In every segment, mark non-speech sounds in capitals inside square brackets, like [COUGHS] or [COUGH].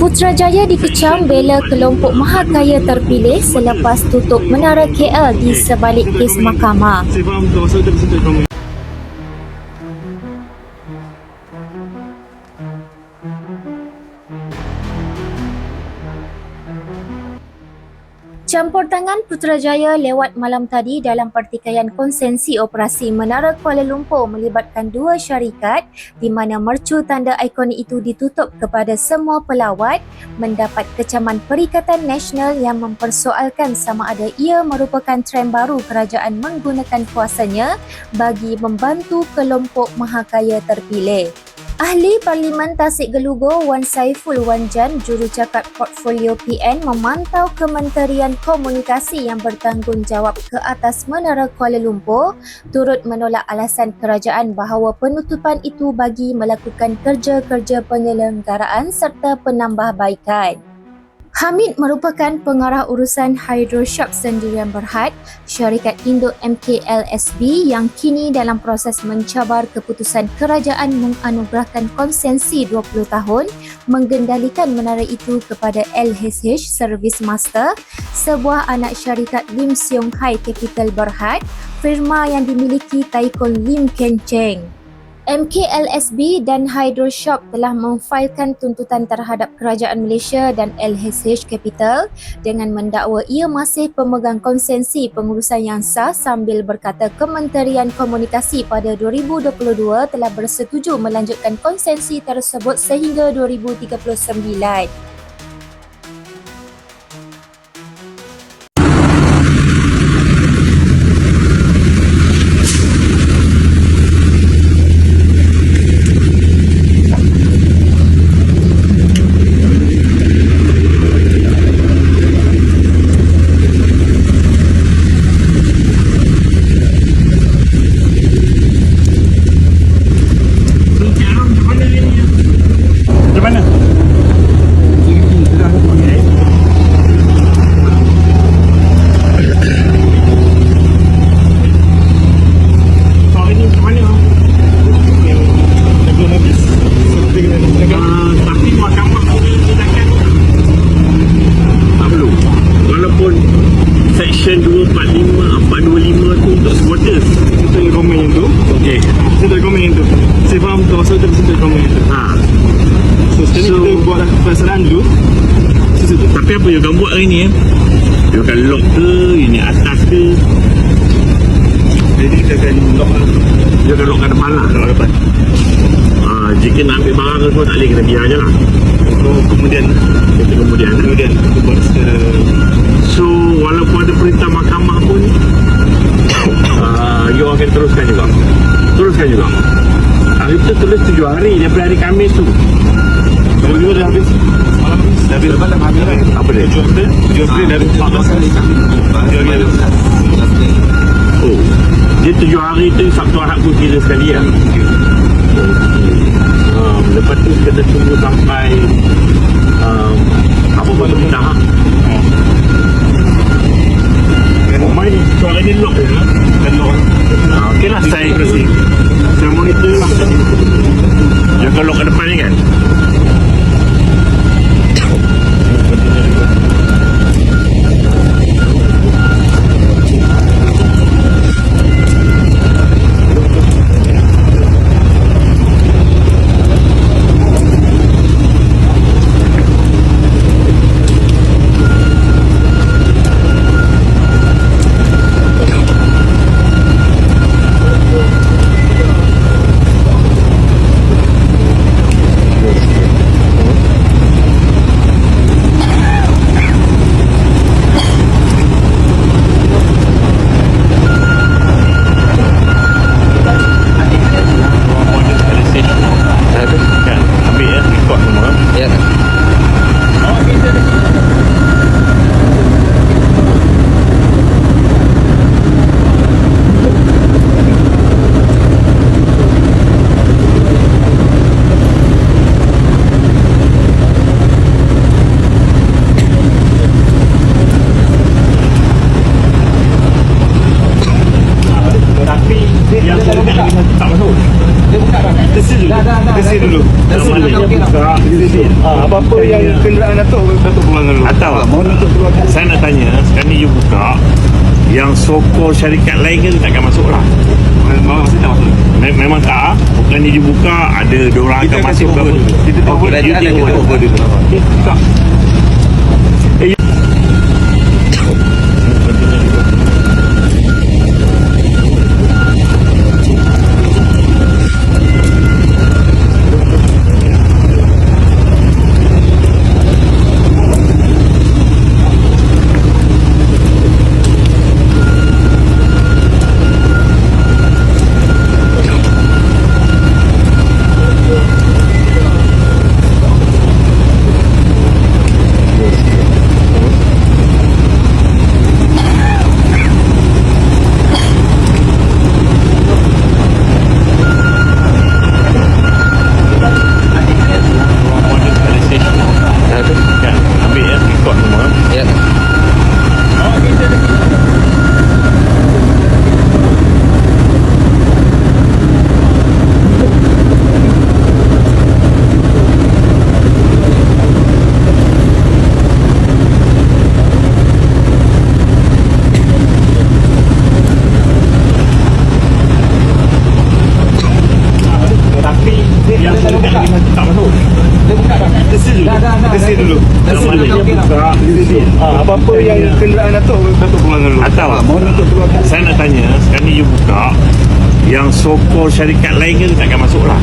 Putrajaya dikecam bela kelompok mahakaya terpilih selepas tutup menara KL di sebalik kes mahkamah. Campur tangan Putrajaya lewat malam tadi dalam pertikaian konsensi operasi Menara Kuala Lumpur melibatkan dua syarikat di mana mercu tanda ikonik itu ditutup kepada semua pelawat mendapat kecaman Perikatan Nasional yang mempersoalkan sama ada ia merupakan trend baru kerajaan menggunakan kuasanya bagi membantu kelompok mahakaya terpilih. Ahli Parlimen Tasik Gelugo Wan Saiful Wanjan jurucakap portfolio PN memantau Kementerian Komunikasi yang bertanggungjawab ke atas Menara Kuala Lumpur turut menolak alasan kerajaan bahawa penutupan itu bagi melakukan kerja-kerja penyelenggaraan serta penambahbaikan. Hamid merupakan pengarah urusan Hydroshop Sendirian Berhad, syarikat induk MKLSB yang kini dalam proses mencabar keputusan kerajaan menganugerahkan konsensi 20 tahun mengendalikan menara itu kepada LHH Service Master, sebuah anak syarikat Lim Seong Hai Capital Berhad, firma yang dimiliki Taikon Lim Ken Cheng. MKLSB dan Hydroshop telah memfailkan tuntutan terhadap Kerajaan Malaysia dan LHH Capital dengan mendakwa ia masih pemegang konsensi pengurusan yang sah sambil berkata Kementerian Komunikasi pada 2022 telah bersetuju melanjutkan konsensi tersebut sehingga 2039. Pelaksanaan dulu. Tapi apa you akan buat hari ni eh? You akan lock ke, ini atas ke? Jadi kita akan lock lah. You akan lock kat depan lah Lock depan. Ha, Jika nak ambil barang ke semua tak boleh Kita biar je lah. So kemudian. Kita kemudian eh? Kemudian kita buat secara So walaupun ada perintah mahkamah pun uh, You akan teruskan juga. Teruskan juga. Hari tu tulis tujuh hari Daripada hari Khamis tu Kalau juga dah habis Malam habis Dah habis dah habis kan Apa dia? 7 April 7 April dah habis 14 hari 7 hari habis Oh Dia tujuh hari tu Sabtu Ahad pun kira sekali lah. Um, lepas tu kita tunggu sampai um, apa pun perintah lah. Oh, main suara ni lock je lah. Lock Ah, Okey lah, saya kenderaan Datuk, Datuk pulang dulu. Atau Mohon untuk keluar. saya nak tanya sekarang ni you buka yang sokol syarikat lain ke takkan masuk lah Memang masih tak masuk. Memang tak bukan ni dibuka ada diorang Kita akan masuk. Kita take over. you Kerajaan take kita over dulu. Okay, buka. Eh, you- Modern realisation. Kan, ambil ya, record semua. Ya. Tapi yang sudah tak masuk. Tesi dulu. Tesi dulu. Yang mana dia buka, Ah, apa-apa yang kenderaan Datuk, Datuk pulang dulu. Atau Mohon untuk keluar. saya nak tanya sekarang ni you buka yang sokol syarikat lain ke takkan masuk lah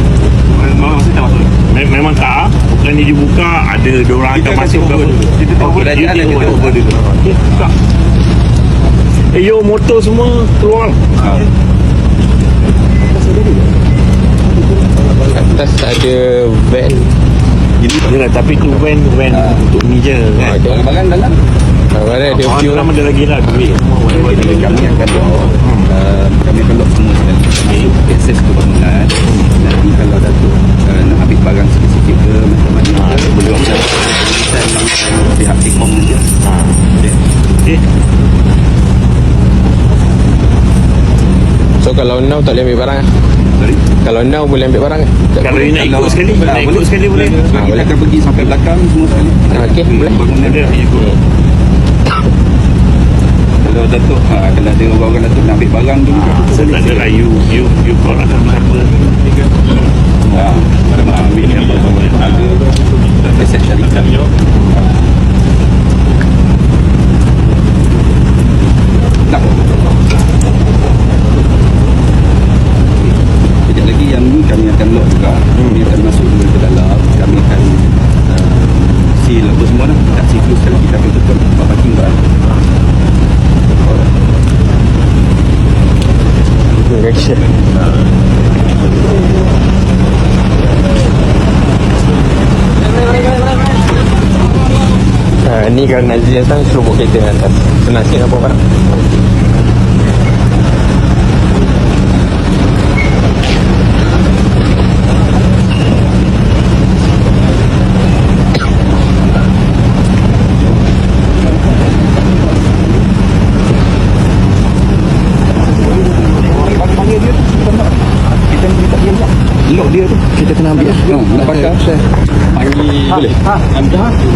Memang masih tak masuk. Me- memang tak bukan ni dibuka ada diorang Kita akan masuk ke dulu. Kita take over. You Kerajaan take kita over. over dulu. Buka eh yo motor semua keluar Ah. Atas ada van. Yelah tapi tu van van untuk ni je kan Ada. Barang-barang dalam. Kawan-kawan ada Orang few dalam ada lagi lah duit. Kami akan lock uh, kami akan lock semua sekali. Masuk akses ke bangunan nanti kalau Datuk uh, nak ambil barang spesifik ke macam mana ke boleh orang pihak Tikmom je Okay So kalau now tak boleh ambil barang ah. sorry? Kalau now boleh ambil barang ah. Tak Kalau boleh. nak ikut sekali Ah, Nak ikut sekali boleh. Ah, kita boleh. akan pergi sampai belakang semua sekali. Ah, okey, Ke boleh. bangunan Boleh ikut kalau Datuk uh, kalau ada orang-orang Datuk nak ambil barang dulu Saya tak ada lah you You you call lah sama siapa uh, nak ambil ni apa ada aset syarikat Tak. Sekejap lagi yang ni kami akan lock juga. Kami akan masuk dulu ke dalam. Kami akan uh, seal apa semua lah. Tak seal close sekali kita akan tutup tempat parking barang. Action. Ha, kalau Nazir datang suruh bawa kereta atas. Senang sikit nak barang. Lock dia tu. Kita kena ambil lah. Ha, nak pakai. Panggil. Boleh. Ambil.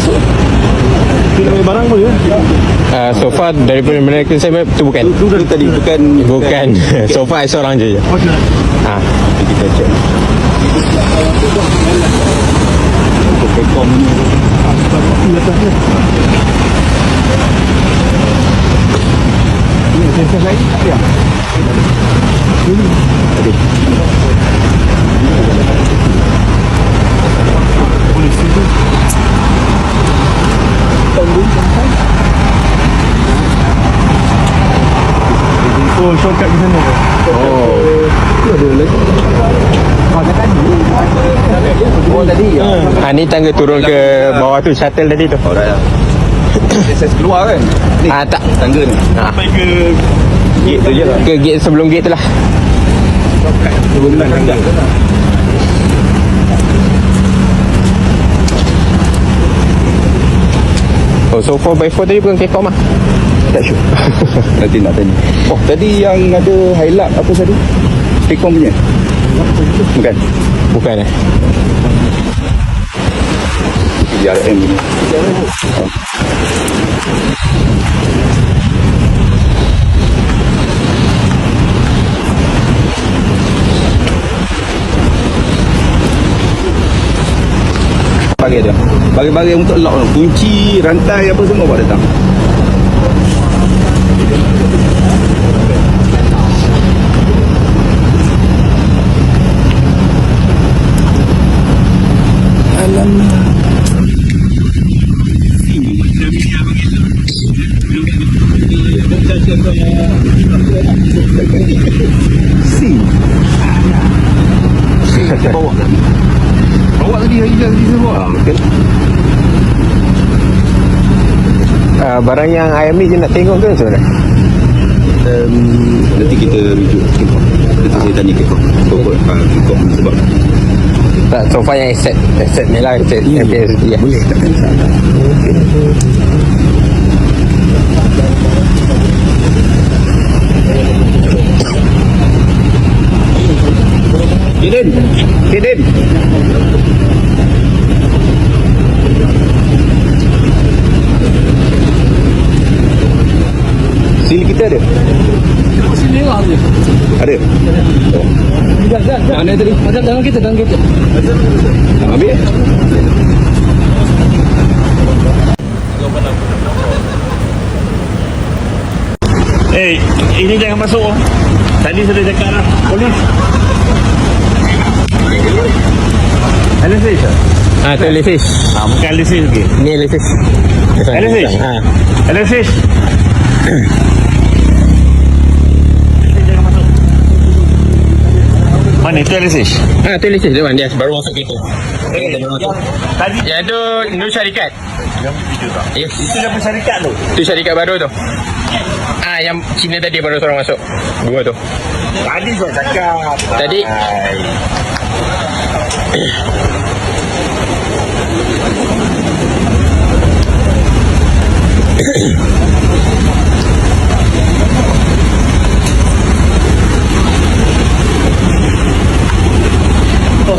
semua ya? Uh, so far daripada mereka saya tu bukan. Itu tadi bukan Bukan. [LAUGHS] so far seorang je. Okey. Ha. kita check. Untuk pekom ni. Ini sensor lain tak ada. Polisi tu Oh, shortcut di sana. Oh. Itu ada lagi. Oh tadi ya. Ha, ni tangga turun ke bawah tu shuttle tadi tu. Dah. Akses keluar kan? Ni. Ah, tak. Tangga ni. Sampai ke Gate tu je lah. Ke gate sebelum gate tu lah. Sebelum tangga. Oh, so 4x4 tadi bukan kekom lah. Tak sure. [LAUGHS] Nanti nak tanya. Oh, tadi yang ada highlight apa tadi? Pekom punya? Bukan. Bukan eh. Ni. Bagi dia. Bagi-bagi untuk lock. Kunci, rantai apa semua buat datang. Barang yang ayam ni je nak tengok ke mana? Um, nanti kita rujuk Kekok. Nanti saya tanya Kekok. Kekok, ah, Kekok sebab Tak, so far yang asset. Asset ni lah. Asset Ya, MPS dia. boleh takkan salah. Hidden. Hidden. Seal kita ada? Ada? Mana tadi? Ada dalam kita, dalam kita. Ambil. Eh, ini jangan masuk. Tadi sudah cakap dah. Polis. Alisis. Ah, tu Alisis. Ah, bukan Alisis lagi. Ni Alisis. Alisis? Ha. Alisis. Jangan masuk. Mana itu Alisis? Ah, tu Alisis. Dewan dia baru masuk kita. Eh, tadi Yang tu Nur Syarikat. yang video tak? Yes. Itu dah syarikat tu. Tu syarikat baru tu. Ah, yang Cina tadi baru seorang masuk. Dua tu. Tadi saya cakap. Tadi? [COUGHS]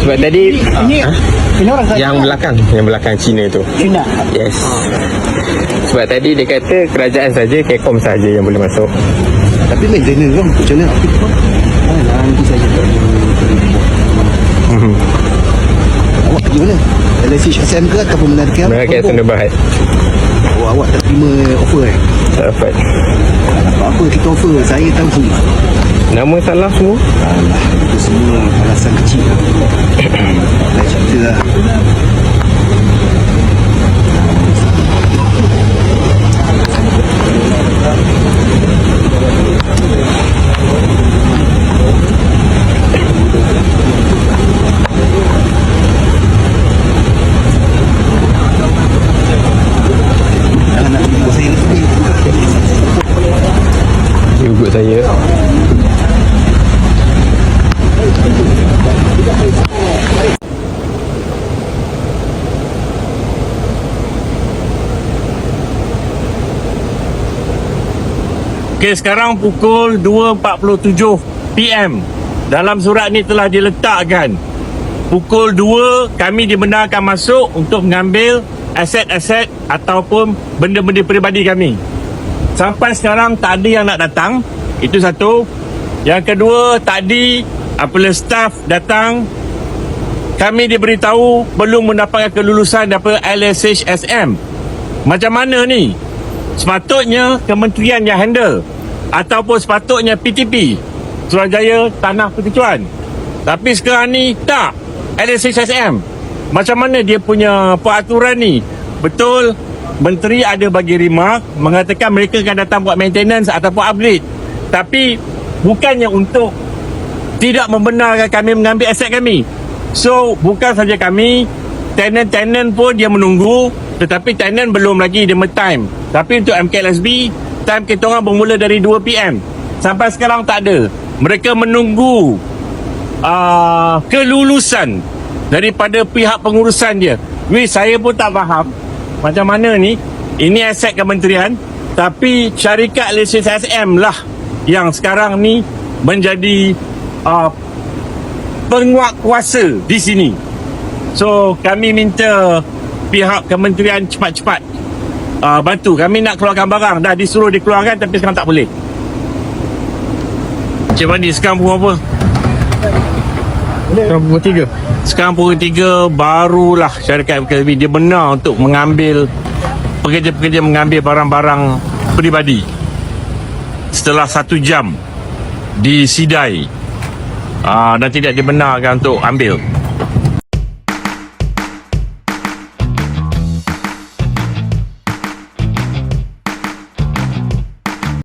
Sebab tadi Ini ini orang saya. yang belakang, yang belakang Cina tu. Cina. Yes. Sebab tadi dia kata kerajaan saja, Kekom saja yang boleh masuk. Tapi maintenance kan macam mana? Ah, nanti saya Awak pergi mana? LSH SM ke ataupun Menara KL? Mereka kata Sunda Bahat. Oh, awak tak terima offer eh? Tak dapat. Tak apa-apa, kita offer. Saya tahu semua. Nama salah semua. Alah, itu semua alasan kecil lah. [CLEARS THROAT] Okey, sekarang pukul 2.47 PM. Dalam surat ni telah diletakkan pukul 2 kami dibenarkan masuk untuk mengambil aset-aset ataupun benda-benda peribadi kami. Sampai sekarang tak ada yang nak datang. Itu satu. Yang kedua, tadi apabila staf datang kami diberitahu belum mendapatkan kelulusan daripada LSHSM. Macam mana ni? Sepatutnya kementerian yang handle ataupun sepatutnya PTP Suruhanjaya Tanah Pertujuan. Tapi sekarang ni tak. LSHSM. Macam mana dia punya peraturan ni? Betul menteri ada bagi remark mengatakan mereka akan datang buat maintenance ataupun upgrade. Tapi bukannya untuk tidak membenarkan kami mengambil aset kami. So, bukan saja kami, tenant-tenant pun dia menunggu, tetapi tenant belum lagi dia time. Tapi untuk MKLSB, time kita orang bermula dari 2 PM. Sampai sekarang tak ada. Mereka menunggu uh, kelulusan daripada pihak pengurusan dia. Weh, saya pun tak faham macam mana ni. Ini aset kementerian, tapi syarikat lesen SM lah yang sekarang ni menjadi uh, penguat kuasa di sini. So kami minta pihak kementerian cepat-cepat uh, bantu. Kami nak keluarkan barang. Dah disuruh dikeluarkan tapi sekarang tak boleh. Cik Mandi sekarang pukul apa? Sekarang pukul 3 Sekarang pukul 3 barulah syarikat KLB dia benar untuk mengambil pekerja-pekerja mengambil barang-barang peribadi setelah satu jam disidai uh, dan tidak dibenarkan untuk ambil.